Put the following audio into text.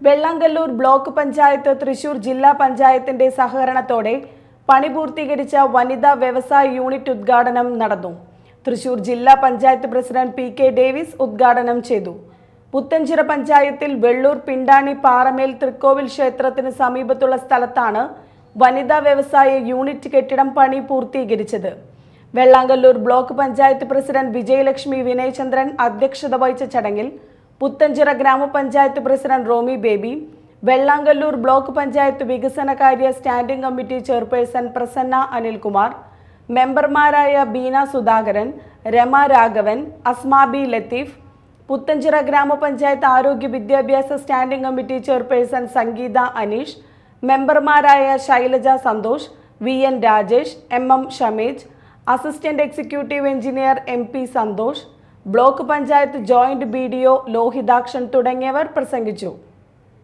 Vellangallur block panchayat Thrissur ജില്ലാ പഞ്ചായത്തിന്റെ സഹകരണത്തോടെ പണി പൂർത്തീകരിച്ച വനിതാ വ്യവസായ യൂണിറ്റ് ഉദ്ഘാടനം നടന്നു. തൃശൂർ ജില്ലാ panchayat president P K Davis ഉദ്ഘാടനം ചെയ്തു. പുത്തഞ്ചിറ പഞ്ചായത്തിൽ വെള്ളൂർ പിണ്ടാണി പാറമേൽ തൃക്കോവിൽ ക്ഷേത്രത്തിന് സമീപത്തുള്ള സ്ഥലത്താണ് വനിതാ വ്യവസായ യൂണിറ്റ് കെട്ടിടം പണി പൂർത്തീകരിച്ചത്. വെള്ളാങ്കല്ലൂർ ബ്ലോക്ക് പഞ്ചായത്ത് പ്രസിഡന്റ് വിജയലക്ഷ്മി വിനയചന്ദ്രൻ അധ്യക്ഷത വഹിച്ച ചടങ്ങിൽ പുത്തഞ്ചിറ ഗ്രാമപഞ്ചായത്ത് പ്രസിഡന്റ് റോമി ബേബി വെള്ളാങ്കല്ലൂർ ബ്ലോക്ക് പഞ്ചായത്ത് വികസനകാര്യ standing committee chairperson Prasanna Anilkumar മെമ്പർമാരായ ബീന സുധാകരൻ രമ രാഘവൻ അസ്മാബി ലത്തീഫ് പുത്തഞ്ചിറ ഗ്രാമപഞ്ചായത്ത് ആരോഗ്യ വിദ്യാഭ്യാസ standing committee chairperson Sangeetha Aneesh മെമ്പർമാരായ Shailaja Santhosh V N Rajesh M M Shamej assistant executive engineer M P Santhosh block panchayat joint B D O Lohithakshan തുടങ്ങിയവർ പ്രസംഗിച്ചു